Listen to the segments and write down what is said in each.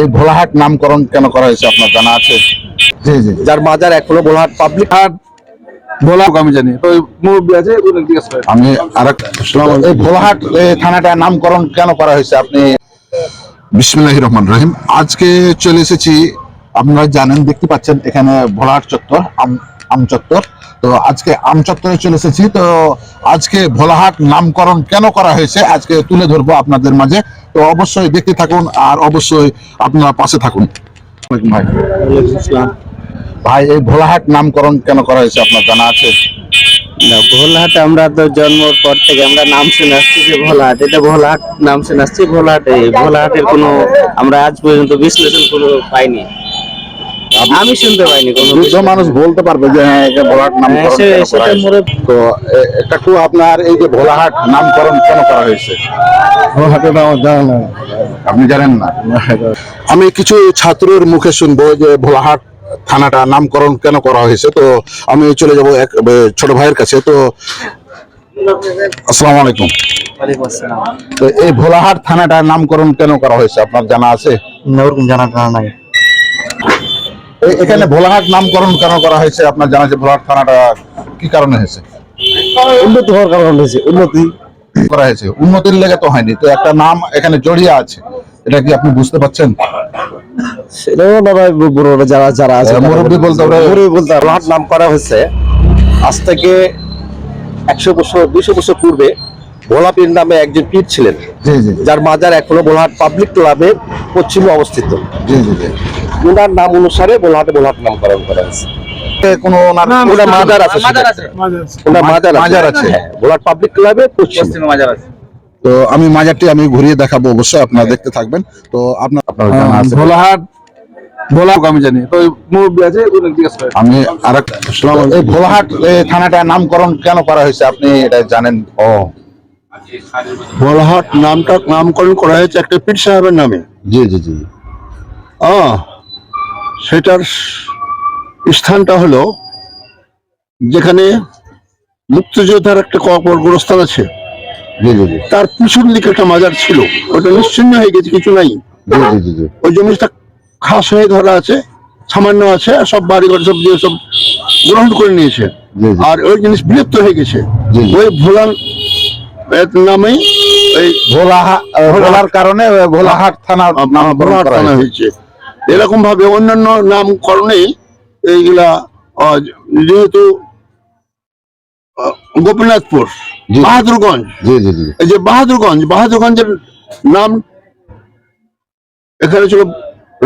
এই ভোলাহাট নামকরণ কেন করা হয়েছে আপনার জানা আছে? জি জি যার মাজার এখনও ভোলাহাট পাবলিক হাট ভোলা আমি জানি। আমি আর এই ভোলাহাট নামকরণ কেন করা হয়েছে আপনি? বিসমুল্লাহ রহমান রহিম। আজকে চলে এসেছি আপনারা জানেন দেখতে পাচ্ছেন এখানে ভোলাহাট চত্বর। আম আম তো আজকে আম চত্বরে চলে এসেছি। তো আজকে ভোলাহাট নামকরণ কেন করা হয়েছে, আজকে তুলে ধরবো আপনাদের মাঝে। তো অবশ্যই দেখতে থাকুন আর অবশ্যই আপনারা পাশে থাকুন। ভাই, এই ভোলাহাট নামকরণ কেন করা হয়েছে আপনার জানা আছে? না, ভোলাহাট আমরা তো জন্মর পর থেকে আমরা নাম শুনে আসছি যে ভোলাহাট। এটা ভোলাহাট নাম শুনে আসছি, ভোলাহাট ভোলাহাটের কোনো আমরা আজ পর্যন্ত বিশ্লেষণ কোনো পাইনি। আমি শুনতে পাইনি কোনো বৃদ্ধ মানুষ বলতে পারবে যে হ্যাঁ এটা ভোলাহাট নামকরণ হ্যাঁ? মোরে- তো কাকু আপনার এই যে ভোলাহাট নামকরণ কেন করা হয়েছে? হাটে আমার জানা না আপনি জানেন না? আমি কিছু ছাত্রের মুখে শুনব যে ভোলাহাট থানাটা নামকরণ কেন করা হয়েছে? তো আমি চলে যাব এক ছোট ভাইয়ের কাছে। তো আসসালামু আলাইকুম। তো এই ভোলাহাট থানাটার নামকরণ কেন করা হয়েছে? আপনার জানা আছে? ওরকম জানা জানা নাই। এখানে ভোলাহাট নামকরণ কেন করা হয়েছে? আপনার জানা আছে ভোলাহাট থানাটা কি কারণে হয়েছে? উন্নতি হওয়ার কারণ হয়েছে উন্নতি। করা হয়েছে। উন্নতির লেগে তো হয়নি। তো একটা নাম এখানে জড়িয়ে আছে। এটা কি আপনি বুঝতে পারছেন? সেটাও না যারা যারা আছে হ্যাঁ, মুরব্বি বলতে। মুরব্বি বলতে ভোলাহাট নাম করা হয়েছে। আজ থেকে একশো বছর দুইশো বছর পূর্বে ভোলা পীর নামে একজন পীর ছিলেন। জি জি যার মাজার এখনও ভোলাহাট পাবলিক ক্লাবের পশ্চিমে অবস্থিত। জি জি জি। ওনার নাম অনুসারে ভোলাহাটে ভোলাহাট নামকরণ করা হয়েছে। কোনো ওনার ওনার মাজার আছে মাজার মাজার আছে। হ্যাঁ, পাবলিক ক্লাবের পশ্চিমে। তো আমি মাজারটি আমি ঘুরিয়ে দেখাবো অবশ্যই আপনারা দেখতে থাকবেন। তো আপনার ভোলাহাট আমি জানি। তো আছে ওগুলো জিজ্ঞেস করেন। আমি আর এই ভোলাহাট এই থানাটার নামকরণ কেন করা হয়েছে? আপনি এটা জানেন? ও। ভোলাহাট নামটা নামকরণ করা হয়েছে একটা পীর সাহেবের নামে। জি জি জি। আহ, সেটার স্থানটা হলো যেখানে মুক্তিযোদ্ধার একটা কবর আছে। তার পিছন দিকে একটা মাজার ছিল। ওটা নিশ্চিন্ন হয়ে গেছে কিছু নাই। ওই জমিটা খাস হয়ে ধরা আছে সামান্য আছে আর সব বাড়ি ঘর সব দিয়ে সব গ্রহণ করে নিয়েছে। আর ওই জিনিস বিলুপ্ত হয়ে গেছে। ওই ভোলান নামেই ওই ভোলা ভোলার কারণে ভোলাহাট নামকরণ ভোলাহাট থানা হয়েছে। হয়েছে এরকম ভাবে অন্যান্য নামকরণে এইগুলা যেহেতু গোপীনাথপুর বাহাদুরগঞ্জ। এই যে বাহাদুরগঞ্জ বাহাদুরগঞ্জের নাম এখানে ছিল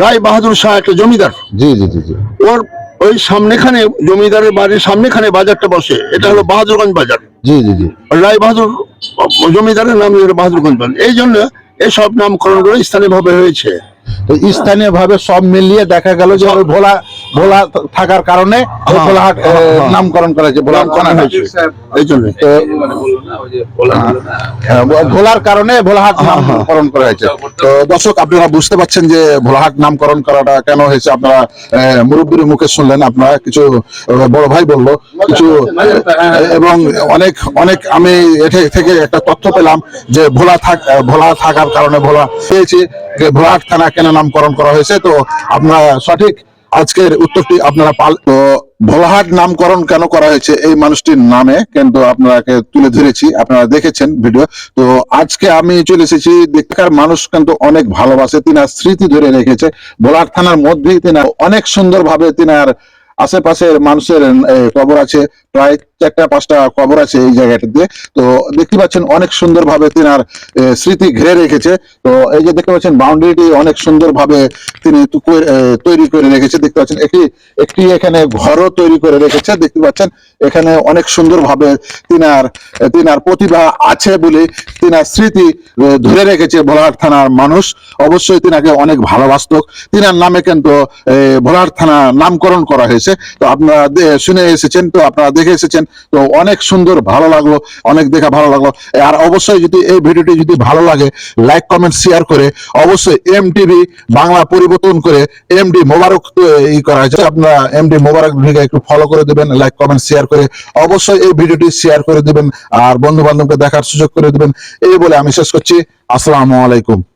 রায় বাহাদুর শাহ একটা জমিদার। জি জি ওর ওই সামনেখানে জমিদারের বাড়ির সামনেখানে বাজারটা বসে। এটা হলো বাহাদুরগঞ্জ বাজার। জি জি জি। রায় বাহাদুর জমিদারের নাম বাহাদুরগঞ্জ বাজার। এই জন্য এইসব নামকরণগুলো স্থানীয় ভাবে হয়েছে। তো স্থানীয় ভাবে সব মিলিয়ে দেখা গেল যে ওই ভোলা ভোলা থাকার কারণে হ্যাঁ, ভোলাহাট হ্যাঁ, হ্যাঁ। নামকরণ করা হয়েছে ভোলাহাট থানা হয়েছে এই জন্য হ্যাঁ, ভোলার কারণে ভোলাহাট হ্যাঁ, হ্যাঁ। নামকরণ করা হয়েছে তো দর্শক আপনারা বুঝতে পারছেন যে ভোলাহাট নামকরণ করাটা কেন হয়েছে আপনারা মুরব্বীর মুখে শুনলেন আপনারা কিছু বড় ভাই বলল কিছু এবং অনেক অনেক আমি এতে থেকে একটা তথ্য পেলাম যে ভোলা থাক ভোলা থাকার কারণে ভোলা পেয়েছি যে ভোলাহাট থানা কেন নামকরণ করা হয়েছে তো আপনারা সঠিক আজকের উত্তরটি আপনারা পাল তো ভোলাহাট নামকরণ কেন করা হয়েছে? এই মানুষটির নামে কিন্তু আপনাকে তুলে ধরেছি, আপনারা দেখেছেন ভিডিও। তো আজকে আমি চলে এসেছি দেখার মানুষ কিন্তু অনেক ভালোবাসে, তিনার স্মৃতি ধরে রেখেছে। ভোলাহাট থানার মধ্যেই তিনার অনেক সুন্দরভাবে তিনার আশেপাশের মানুষের কবর আছে, প্রায় চারটা, পাঁচটা কবর আছে এই জায়গাটাতে। তো দেখতে পাচ্ছেন অনেক সুন্দর ভাবে তিনার স্মৃতি ঘিরে রেখেছে। তো এই যে দেখতে পাচ্ছেন, বাউন্ডারিটি অনেক সুন্দর ভাবে তিনি তৈরি করে রেখেছে। দেখতে পাচ্ছেন, একটি একটি এখানে ঘরও তৈরি করে রেখেছে। দেখতে পাচ্ছেন, এখানে অনেক সুন্দর ভাবে তিনার তিনার প্রতিভা আছে বলে তিনার স্মৃতি ধরে রেখেছে ভোলাহাট থানার মানুষ। অবশ্যই তিনাকে অনেক ভালোবাসত। তিনার নামে কিন্তু ভোলাহাট থানা নামকরণ করা হয়েছে। তো আপনারা শুনে এসেছেন, তো আপনারা দেখে এসেছেন। তো অনেক সুন্দর, ভালো লাগল, অনেক দেখা ভালো লাগল। আর অবশ্যই যদি এই ভিডিওটি যদি ভালো লাগে লাইক কমেন্ট শেয়ার করে অবশ্যই এম টিভি বাংলা পরিবর্তন করে এম ডি মোবারক ই করা হয়েছে। আপনারা এম ডি মোবারক ভিডিও একটু ফলো করে দেবেন লাইক কমেন্ট শেয়ার করে অবশ্যই এই ভিডিওটি শেয়ার করে দেবেন। আর বন্ধু বান্ধবকে দেখার সুযোগ করে দেবেন। এই বলে আমি শেষ করছি। আসসালামু আলাইকুম।